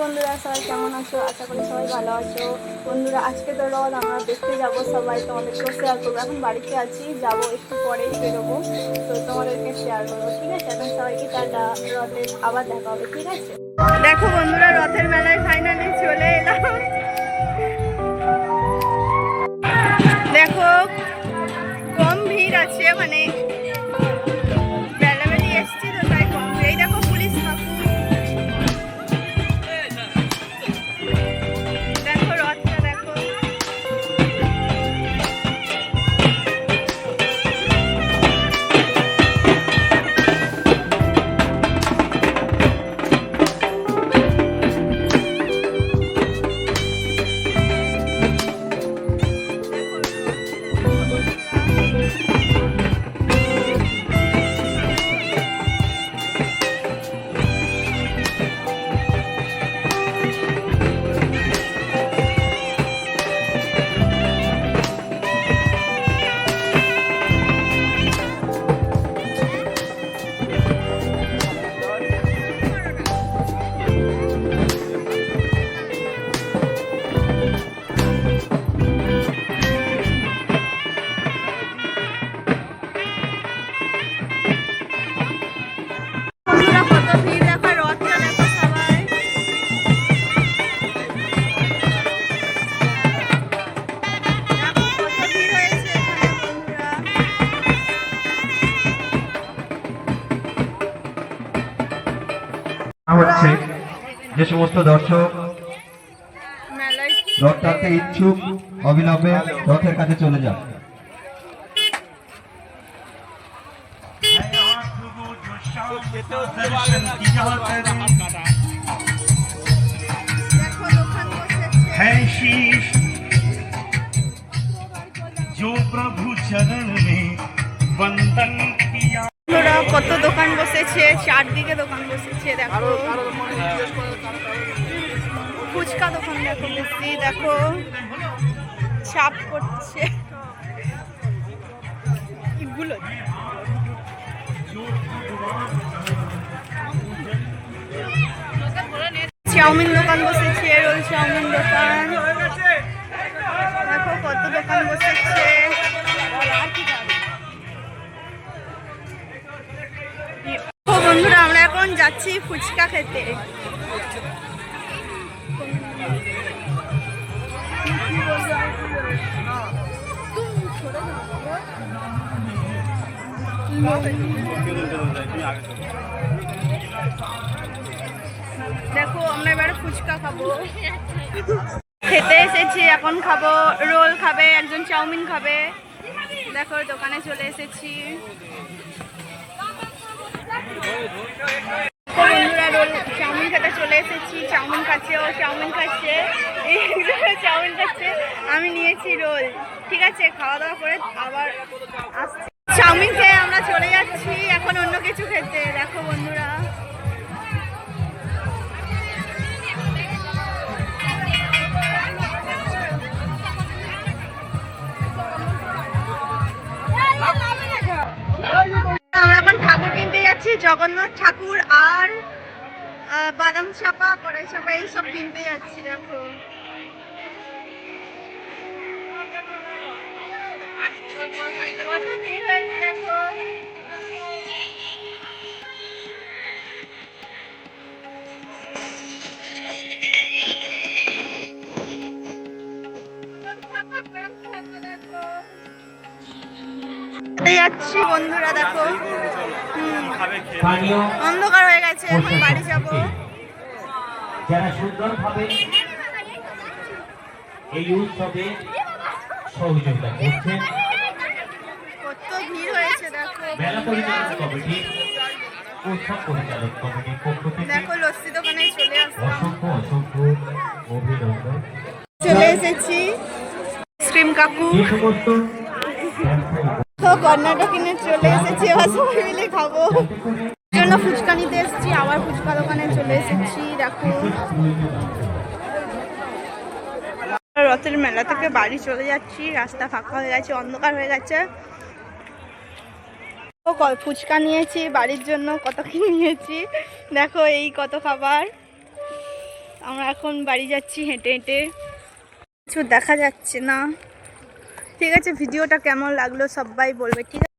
বন্ধুরা, সবাই কেমন আছো? আশা করি সবাই ভালো আছো। বন্ধুরা, আজকে তো রথ, আমরা দেখতে যাব সবাই তোমাদেরকেও শেয়ার করব। এখন বাড়িতে আছি, যাব একটু পরে বেরোবো। তো তোমাদেরকে শেয়ার করব, ঠিক আছে? এখন সবাইকে টাটা, রথের আবার দেখা হবে, ঠিক আছে? দেখো বন্ধুরা, রথের মেলায় ফাইনালি চলে এলাম। যে সমস্ত দর্শক মেলায় রথ টানতে ইচ্ছুক অবিলম্বে রথের কাছে চলে যান দেখো দোকান বসেছে है शीश जो प्रभु चरण में वंदन किया বন্ধুরা কত দোকান বসেছে চারদিকে দোকান বসেছে দেখো। ফুচকা দোকান দেখো বেশি দেখো। চাপ করছে এগুলো চাউমিন দোকান বসেছে রোল চাউমিন দোকান। যাচ্ছি ফুচকা খেতে। দেখো, আমরা এবারে ফুচকা খাব। খেতে এসেছি, এখন খাব। রোল খাবে, একজন চাউমিন খাবে। দেখো, দোকানে চলে এসেছি। চাউমিন খেতে চলে এসেছি। চাউমিন খাচ্ছে ও চাউমিন খাচ্ছে। চাউমিন খাচ্ছে। আমি নিয়েছি রোল। ঠিক আছে, খাওয়া দাওয়া করে আবার আমরা চলে যাচ্ছি। এখন অন্য কিছু খেতে। জগন্নাথ ঠাকুর আর বাদাম চাপা কড়াই চাপা এইসব কিনতে যাচ্ছি দেখো। যাচ্ছি বন্ধুরা দেখো। অন্ধকার হয়ে গেছে এখন বাড়ি যাব। যারা সুন্দরভাবে এই উৎসবে সহযোগিতা করছেন। কত ভিড় হয়েছে দেখো। মেলা পরিচালক কমিটি উৎসব পরিচালক কমিটির পক্ষ থেকে দেখো লস্যি দোকানে চলে আসলাম। অসংখ্য অসংখ্য অভিনন্দন। চলে এসেছি। স্ট্রিম কাকু। সমস্ত তো কর্ণাটকিনে চলে এসেছি, এবার সবাই মিলে খাব। জন্য ফুচকা নিতে এসেছি, আবার ফুচকা দোকানে চলে এসেছি, দেখো। রথের মেলা থেকে বাড়ি চলে যাচ্ছি, রাস্তা ফাঁকা হয়ে গেছে, অন্ধকার হয়ে গেছে। ও ফুচকা নিয়েছি, বাড়ির জন্য কত কি নিয়েছি, দেখো এই কত খাবার। আমরা এখন বাড়ি যাচ্ছি হেঁটে হেঁটে। কিছু দেখা যাচ্ছে না। ঠিক আছে ভিডিওটা কেমন লাগল সবাই বলবে ঠিক আছে?